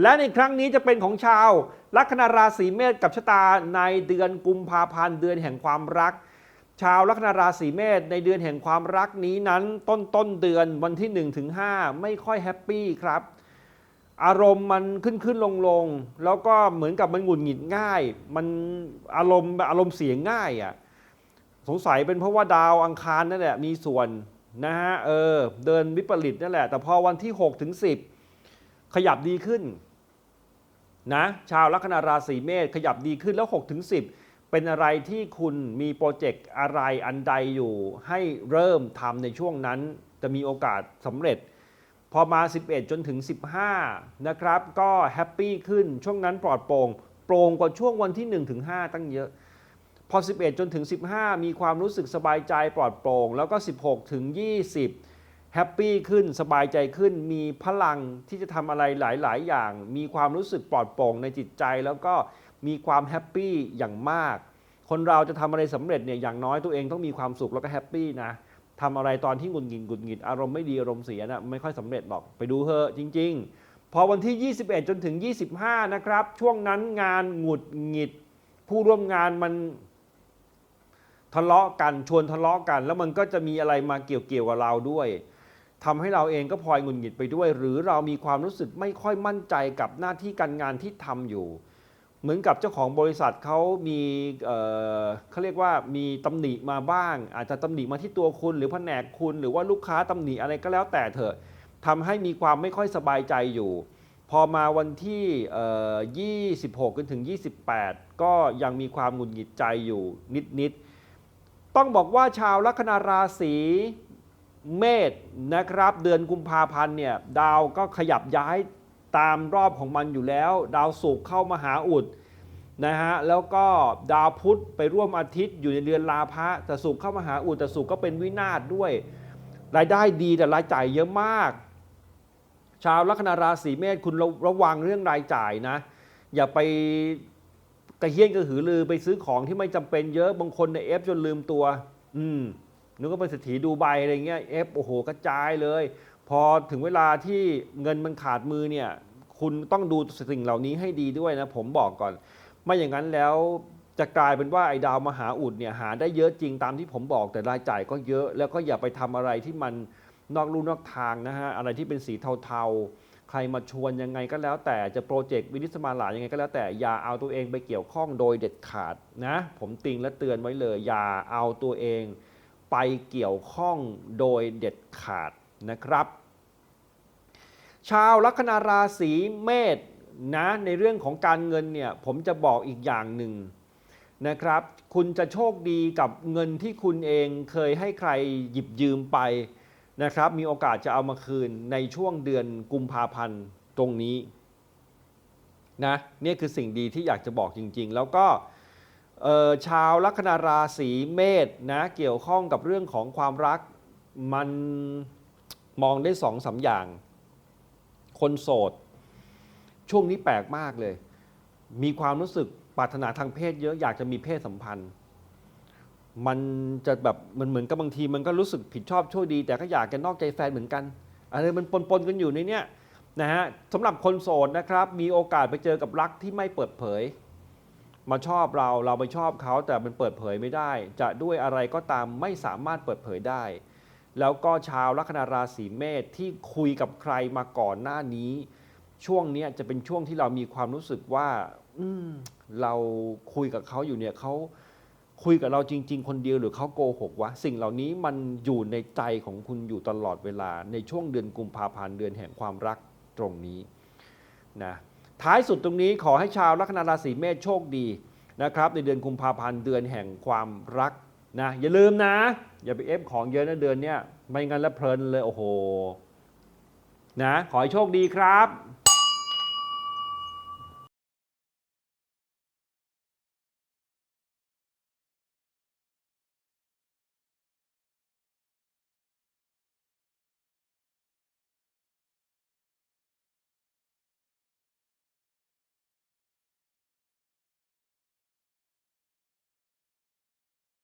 และในครั้งนี้จะเป็นของชาวลัคนาราศีเมษกับชะตาในเดือนกุมภาพันธ์เดือนแห่งความรัก ชาวลัคนาราศีเมษในเดือนแห่งความรักนี้นั้นต้นต้นเดือนวันที่1ถึง5ไม่ค่อยแฮปปี้ครับ อารมณ์มันขึ้นขึ้นลงลงแล้วก็เหมือนกับมันหงุดหงิดง่าย มันอารมณ์อารมณ์เสียง่ายอะสงสัยเป็นเพราะว่าดาวอังคารนั่นแหละมีส่วนนะฮะเออเดินวิปริตนั่นแหละ แต่พอวันที่6ถึง10 ขยับดีขึ้นนะชาวลัคนาราศีเมษขยับดีขึ้นแล้ว 6 ถึง 10 เป็นอะไรที่คุณมีโปรเจกต์อะไรอันใดอยู่ ให้เริ่มทำในช่วงนั้น จะมีโอกาสสำเร็จ พอมา 11 จนถึง 15 นะครับ ก็แฮปปี้ขึ้นช่วงนั้นปลอดโปร่งโปร่งกว่าช่วงวันที่ 1 ถึง 5 ตั้งเยอะ พอ 11 จนถึง 15 มีความรู้สึกสบายใจปลอดโปร่งแล้วก็ 16 ถึง 20 แฮปปี้ขึ้นสบายใจขึ้น มีพลังที่จะทำอะไรหลาย ๆ อย่าง มีความรู้สึกปลอดโปร่งในจิตใจ แล้วก็มีความแฮปปี้อย่างมาก คนเราจะทำอะไรสำเร็จเนี่ยอย่างน้อยตัวเองต้องมีความสุขแล้วก็แฮปปี้นะทำอะไรตอนที่หงุดหงิดหงุดหงิดอารมณ์ไม่ดีอารมณ์เสียนะไม่ค่อยสำเร็จหรอกไปดูเถอะจริง ๆ พอวันที่ 21 จนถึง 25 นะครับ ช่วงนั้นงานหงุดหงิด ผู้ร่วมงานมันทะเลาะกันชวนทะเลาะกัน แล้วมันก็จะมีอะไรมาเกี่ยวเกี่ยวกับเราด้วย ทำให้เราเองก็พลอยหงุดหงิดไปด้วย หรือเรามีความรู้สึกไม่ค่อยมั่นใจกับหน้าที่การงานที่ทำอยู่ เหมือนกับเจ้าของบริษัทเขามีเเขาเรียกว่ามีตำหนิมาบ้าง อาจจะตำหนิมาที่ตัวคุณหรือแผนกคุณ หรือว่าลูกค้าตำหนิอะไรก็แล้วแต่เถอะทำให้มีความไม่ค่อยสบายใจอยู่ พอมาวันที่เอ่อ26จนถึง 28 ก็ยังมีความหงุดหงิดใจอยู่นิดๆต้องบอกว่าชาวลัคนาราศี เมษนะครับเดือนกุมภาพันธ์เนี่ยดาวก็ขยับย้ายตามรอบของมันอยู่แล้ว ดาวศุกร์เข้ามาหาอุดนะฮะแล้วก็ดาวพุธไปร่วมอาทิตย์อยู่ในเดือนลาภะแต่ศุกร์เข้ามาหาอุดแต่ศุกร์ก็เป็นวินาศด้วย รายได้ดีแต่รายจ่ายเยอะมาก ชาวลัคนาราศีเมษคุณระระวังเรื่องรายจ่ายนะ อย่าไปกระเฮี้ยนกระหือรือไปซื้อของที่ไม่จำเป็นเยอะบางคนในเอฟจนลืมตัว อืม นึกว่าเป็นเศรษฐีดูไบอะไรเงี้ยเอฟโอ้โหกระจายเลย พอถึงเวลาที่เงินมันขาดมือเนี่ยคุณต้องดูสิ่งเหล่านี้ให้ดีด้วยนะ ผมบอกก่อน ไม่อย่างนั้นแล้วจะกลายเป็นว่าไอ้ดาวมหาอุดเนี่ยหาได้เยอะจริงตามที่ผมบอกแต่รายจ่ายก็เยอะ แล้วก็อย่าไปทำอะไรที่มันนอกลู่นอกทางนะฮะอะไรที่เป็นสีเทาๆ ใครมาชวนยังไงก็แล้วแต่จะโปรเจกต์วินิสมาลายังไงก็แล้วแต่อย่าเอาตัวเองไปเกี่ยวข้องโดยเด็ดขาดนะ ผมติงและเตือนไว้เลย อย่าเอาตัวเอง ไปเกี่ยวข้องโดยเด็ดขาดนะครับ ชาวลัคนาราศีเมษนะในเรื่องของการเงินเนี่ยผมจะบอกอีกอย่างหนึ่งนะครับ คุณจะโชคดีกับเงินที่คุณเองเคยให้ใครหยิบยืมไปนะครับ มีโอกาสจะเอามาคืนในช่วงเดือนกุมภาพันธ์ตรงนี้นะนี่คือสิ่งดีที่อยากจะบอกจริง ๆ แล้วก็ ชาวลัคนาราศีเมษนะเกี่ยวข้องกับเรื่องของความรักมันมองได้สองสามอย่าง คนโสด ช่วงนี้แปลกมากเลย มีความรู้สึกปรารถนาทางเพศเยอะอยากจะมีเพศสัมพันธ์ มันจะแบบมันเหมือนกับบางที มันก็รู้สึกผิดชอบชั่วดี แต่ก็อยากจะนอกใจแฟนเหมือนกันอะไรมันปนๆกันอยู่ในเนี้ยนะฮะสำหรับคนโสดนะครับ มีโอกาสไปเจอกับรักที่ไม่เปิดเผย มาชอบเราเราไปชอบเขาแต่มันเปิดเผยไม่ได้ จะด้วยอะไรก็ตามไม่สามารถเปิดเผยได้ แล้วก็ชาวลัคนาราศีเมษที่คุยกับใครมาก่อนหน้านี้ ช่วงนี้จะเป็นช่วงที่เรามีความรู้สึกว่า อืเราคุยกับเขาอยู่เนี่ยเขาคุยกับเราจริง ๆ คนเดียวหรือเขาโกหกวะสิ่งเหล่านี้มันอยู่ในใจของคุณอยู่ตลอดเวลา ในช่วงเดือนกุมภาพันธ์เดือนแห่งความรักตรงนี้นะ ท้ายสุดตรงนี้ขอให้ชาวลัคนาราศีเมษโชคดีนะครับ ในเดือนกุมภาพันธ์เดือนแห่งความรักนะอย่าลืมนะ อย่าไปเอฟของเยอะนะเดือนเนี้ยไม่งั้นแล้วเพลินเลยโอ้โหนะขอให้โชคดีครับ